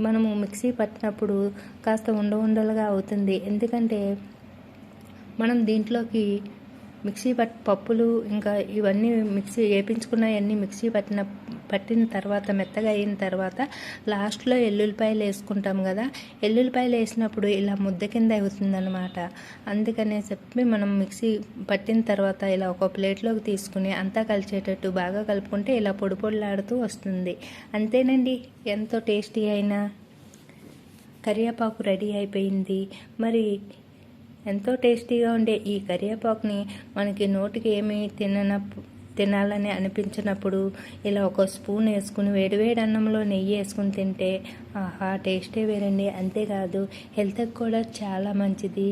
మనము మిక్సీ పట్టినప్పుడు కాస్త ఉండ ఉండలుగా అవుతుంది. ఎందుకంటే మనం దీంట్లోకి మిక్సీ పట్ పప్పులు ఇంకా ఇవన్నీ మిక్సీ వేపించుకున్నవన్నీ మిక్సీ పట్టిన పట్టిన తర్వాత మెత్తగా అయిన తర్వాత లాస్ట్లో ఎల్లుల్లిపాయలు వేసుకుంటాం కదా. ఎల్లుల్లిపాయలు వేసినప్పుడు ఇలా ముద్ద కింద అవుతుందనమాట అందుకనే చెప్పి మనం మిక్సీ పట్టిన తర్వాత ఇలా ఒక ప్లేట్లోకి తీసుకుని అంతా కలిసేటట్టు బాగా కలుపుకుంటే ఇలా పొడి పొడిలాడుతూ వస్తుంది. అంతేనండి. ఎంతో టేస్టీ అయిన కరివేపాకు రెడీ అయిపోయింది. మరి ఎంతో టేస్టీగా ఉండే ఈ కరివేపాకుని మనకి నోటికి ఏమీ తినన తినాలని అనిపించినప్పుడు ఇలా ఒక స్పూన్ వేసుకుని వేడివేడి అన్నంలో నెయ్యి వేసుకుని తింటే ఆహా టేస్టే వేరండి. అంతేకాదు హెల్త్కి కూడా చాలా మంచిది.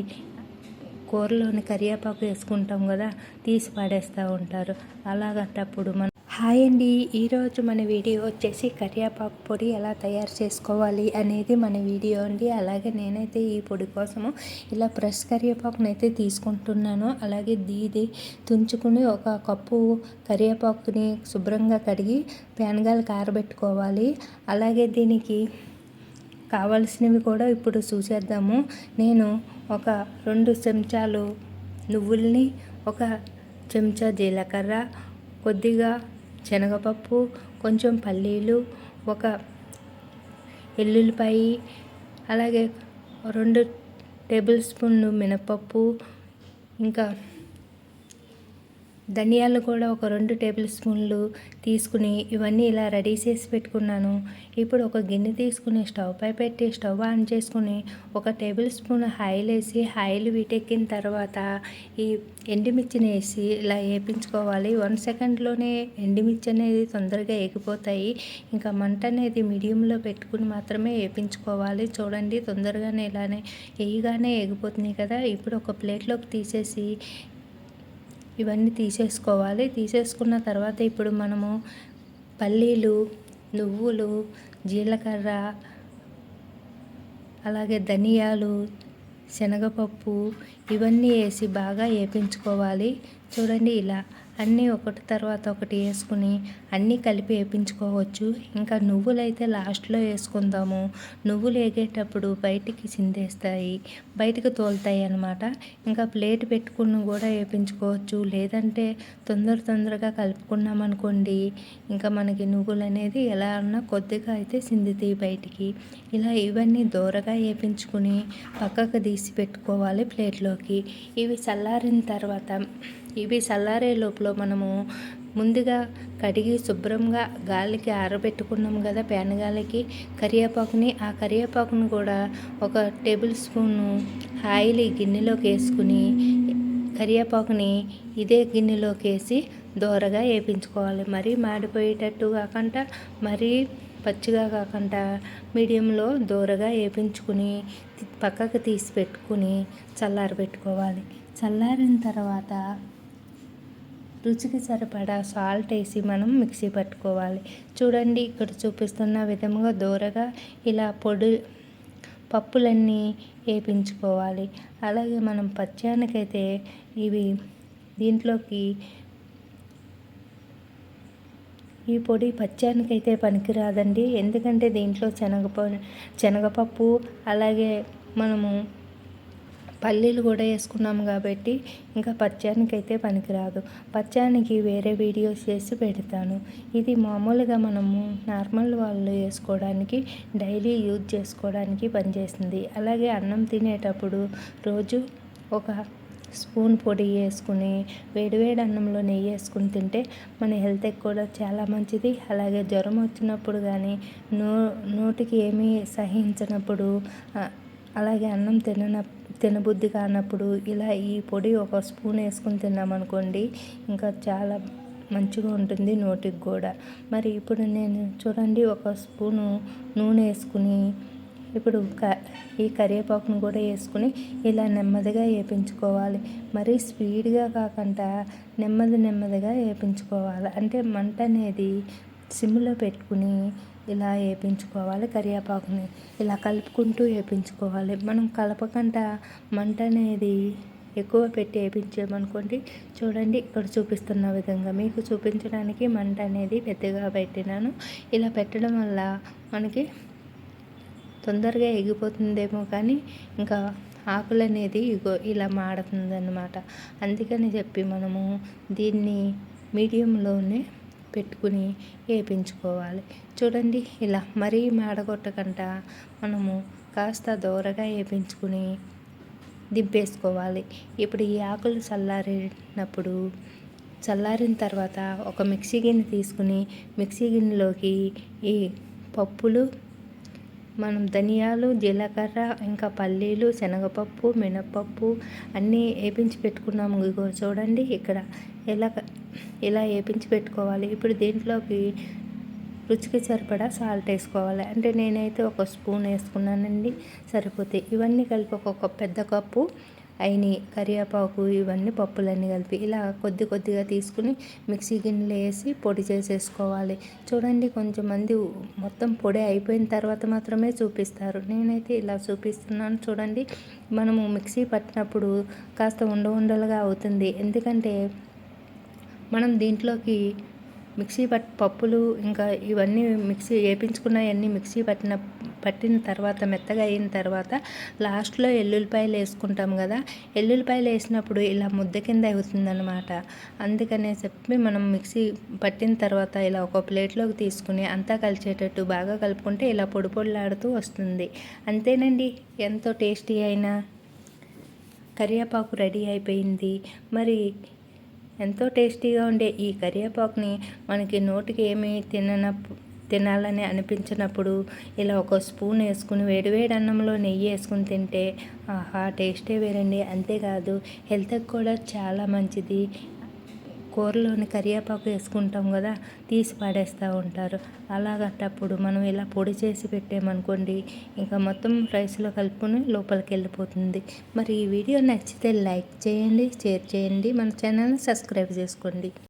కూరలోని కరివేపాకు వేసుకుంటాం కదా తీసి పడేస్తూ ఉంటారు. అలాగంటప్పుడు మనం హాయ్ అండి. ఈరోజు మన వీడియో వచ్చేసి కరివేపాకు పొడి ఎలా తయారు చేసుకోవాలి అనేది మన వీడియో అండి. అలాగే నేనైతే ఈ పొడి కోసము ఇలా ఫ్రెష్ కరివేపాకునైతే అయితే తీసుకుంటున్నాను. అలాగే దీది తుంచుకుని ఒక కప్పు కరివేపాకుని శుభ్రంగా కడిగి పెనగాలు కారబెట్టుకోవాలి. అలాగే దీనికి కావాల్సినవి కూడా ఇప్పుడు చూసేద్దాము. నేను ఒక రెండు చెంచాలు నువ్వుల్ని ఒక చెంచా జీలకర్ర కొద్దిగా శనగపప్పు కొంచెం పల్లీలు ఒక ఎల్లుల్లిపాయ అలాగే రెండు టేబుల్ స్పూన్లు మినపప్పు ఇంకా ధనియాలు కూడా ఒక రెండు టేబుల్ స్పూన్లు తీసుకుని ఇవన్నీ ఇలా రెడీ చేసి పెట్టుకున్నాను. ఇప్పుడు ఒక గిన్నె తీసుకుని స్టవ్ పై పెట్టి స్టవ్ ఆన్ చేసుకుని ఒక టేబుల్ స్పూన్ ఆయిల్ వేసి ఆయిల్ వీటెక్కిన తర్వాత ఈ ఎండుమిర్చిని వేసి ఇలా వేపించుకోవాలి. వన్ సెకండ్లోనే ఎండుమిర్చి అనేది తొందరగా ఎగిపోతాయి ఇంకా మంట అనేది మీడియంలో పెట్టుకుని మాత్రమే వేపించుకోవాలి. చూడండి తొందరగానే ఇలానే వేయగానే ఎగిపోతున్నాయి కదా. ఇప్పుడు ఒక ప్లేట్లోకి తీసేసి ఇవన్నీ తీసేసుకోవాలి. తీసేసుకున్న తర్వాత ఇప్పుడు మనము పల్లీలు నువ్వులు జీలకర్ర అలాగే ధనియాలు శనగపప్పు ఇవన్నీ వేసి బాగా వేపించుకోవాలి. చూడండి ఇలా అన్నీ ఒకటి తర్వాత ఒకటి వేసుకుని అన్నీ కలిపి వేపించుకోవచ్చు. ఇంకా నువ్వులు అయితే లాస్ట్లో వేసుకుందాము. నువ్వులు వేగేటప్పుడు బయటికి చిందేస్తాయి. బయటకు తోలుతాయి అన్నమాట. ఇంకా ప్లేట్ పెట్టుకుని కూడా వేపించుకోవచ్చు. లేదంటే తొందర తొందరగా కలుపుకున్నామనుకోండి ఇంకా మనకి నువ్వులు అనేది ఎలా అన్నా కొద్దిగా అయితే చిందుతాయి బయటికి. ఇలా ఇవన్నీ దూరగా వేపించుకుని పక్కకు తీసి పెట్టుకోవాలి ప్లేట్లోకి. ఇవి చల్లారిన తర్వాత ఇవి చల్లారే లోపల మనము ముందుగా కడిగి శుభ్రంగా గాలికి ఆరబెట్టుకున్నాం కదా ప్యాన్ గాలికి. కరివేపాకుని ఆ కరివేపాకుని కూడా ఒక టేబుల్ స్పూను ఆయిల్ గిన్నెలోకి వేసుకుని కరివేపాకుని ఇదే గిన్నెలోకి వేసి దోరగా వేపించుకోవాలి. మరీ మాడిపోయేటట్టు కాకుండా మరీ పచ్చిగా కాకుండా మీడియంలో దూరగా వేపించుకుని పక్కకు తీసి పెట్టుకుని చల్లారబెట్టుకోవాలి. చల్లారిన తర్వాత రుచికి సరిపడా సాల్ట్ వేసి మనం మిక్సీ పట్టుకోవాలి. చూడండి ఇక్కడ చూపిస్తున్న విధముగా దూరగా ఇలా పొడి పప్పులన్నీ వేపించుకోవాలి. అలాగే మనం పచ్చానికైతే ఇవి దీంట్లోకి ఈ పొడి పచ్చానికైతే పనికిరాదండి. ఎందుకంటే దీంట్లో శనగప శనగపప్పు అలాగే మనము పల్లీలు కూడా వేసుకున్నాం కాబట్టి ఇంకా పచ్చానికి అయితే పనికిరాదు. పచ్చానికి వేరే వీడియోస్ చేసి పెడతాను. ఇది మామూలుగా మనము నార్మల్ వాళ్ళు వేసుకోవడానికి డైలీ యూజ్ చేసుకోవడానికి పనిచేస్తుంది. అలాగే అన్నం తినేటప్పుడు రోజు ఒక స్పూన్ పొడి వేసుకుని వేడివేడి అన్నంలో నెయ్యి వేసుకుని తింటే మన హెల్త్కి కూడా చాలా మంచిది. అలాగే జ్వరం వచ్చినప్పుడు కానీ నో నోటికి ఏమీ సహించినప్పుడు అలాగే అన్నం తినన తినబుద్ధి కానప్పుడు ఇలా ఈ పొడి ఒక స్పూన్ వేసుకుని తిన్నామనుకోండి ఇంకా చాలా మంచిగా ఉంటుంది నోటికి కూడా. మరి ఇప్పుడు నేను చూడండి ఒక స్పూను నూనె వేసుకుని ఇప్పుడు క ఈ కరివేపాకును కూడా వేసుకుని ఇలా నెమ్మదిగా వేపించుకోవాలి. మరీ స్పీడ్గా కాకుండా నెమ్మది నెమ్మదిగా వేపించుకోవాలి. అంటే మంట అనేది సిమ్లో పెట్టుకుని ఇలా వేపించుకోవాలి కరివేపాకుని ఇలా కలుపుకుంటూ వేపించుకోవాలి. మనం కలపకుండా మంట అనేది ఎక్కువ పెట్టి వేపించామనుకోండి చూడండి ఇక్కడ చూపిస్తున్న విధంగా మీకు చూపించడానికి మంట అనేది పెద్దగా పెట్టినాను. ఇలా పెట్టడం వల్ల మనకి తొందరగా ఎగిపోతుందేమో కానీ ఇంకా ఆకులు అనేది ఇగో ఇలా మాడుతుందన్నమాట అందుకని చెప్పి మనము దీన్ని మీడియంలోనే పెట్టుకుని వేపించుకోవాలి చూడండి ఇలా మరీ మాడగొట్టకుండా మనము కాస్త దూరగా వేపించుకుని దింపేసుకోవాలి. ఇప్పుడు ఈ ఆకులు చల్లారినప్పుడు చల్లారిన తర్వాత ఒక మిక్సీ గిన్నె తీసుకుని మిక్సీ గిన్నెలోకి ఈ పప్పులు మనం ధనియాలు జీలకర్ర ఇంకా పల్లీలు శనగపప్పు మినపప్పు అన్నీ వేపించి పెట్టుకున్నాము. ఇగో చూడండి ఇక్కడ ఎలా ఇలా వేపించి పెట్టుకోవాలి. ఇప్పుడు దీంట్లోకి రుచికి సరిపడా సాల్ట్ వేసుకోవాలి. అంటే నేనైతే ఒక స్పూన్ వేసుకున్నానండి సరిపోతే. ఇవన్నీ కలిపి ఒక పెద్ద కప్పు అయినాయి కరివేపాకు ఇవన్నీ పప్పులన్నీ కలిపి ఇలా కొద్ది కొద్దిగా తీసుకుని మిక్సీ గిన్నెలో వేసి పొడి చేసేసుకోవాలి. చూడండి కొంచెం మంది మొత్తం పొడి అయిపోయిన తర్వాత మాత్రమే చూపిస్తారు. నేనైతే ఇలా చూపిస్తున్నాను. చూడండి మనము మిక్సీ పట్టినప్పుడు కాస్త ఉండ ఉండలుగా అవుతుంది. ఎందుకంటే మనం దీంట్లోకి మిక్సీ పట్ పప్పులు ఇంకా ఇవన్నీ మిక్సీ వేపించుకున్నవన్నీ మిక్సీ పట్టిన పట్టిన తర్వాత మెత్తగా అయిన తర్వాత లాస్ట్లో ఎల్లుల్లిపాయలు వేసుకుంటాం కదా. ఎల్లుల్లిపాయలు వేసినప్పుడు ఇలా ముద్ద కింద అవుతుందన్నమాట. అందుకనే చెప్పి మనం మిక్సీ పట్టిన తర్వాత ఇలా ఒక ప్లేట్లోకి తీసుకుని అంతా కలిసేటట్టు బాగా కలుపుకుంటే ఇలా పొడి పొడిలాడుతూ వస్తుంది. అంతేనండి. ఎంతో టేస్టీ అయినా కరివేపాకు రెడీ అయిపోయింది. మరి ఎంతో టేస్టీగా ఉండే ఈ కరివేపాకుని మనకి నోటికి ఏమీ తిననప్పుడు తినాలని అనిపించినప్పుడు ఇలా ఒక స్పూన్ వేసుకుని వేడివేడి అన్నంలో నెయ్యి వేసుకుని తింటే ఆహా టేస్టే వేరండి. అంతేకాదు హెల్త్కి కూడా చాలా మంచిది. కూరలోని కరివేపాకు వేసుకుంటాం కదా తీసి పడేస్తూ ఉంటారు. అలాగట్టప్పుడు మనం ఇలా పొడి చేసి పెట్టామనుకోండి ఇంకా మొత్తం రైస్లో కలుపుకొని లోపలికి వెళ్ళిపోతుంది. మరి ఈ వీడియో నచ్చితే లైక్ చేయండి షేర్ చేయండి. మన ఛానల్ని సబ్స్క్రైబ్ చేసుకోండి.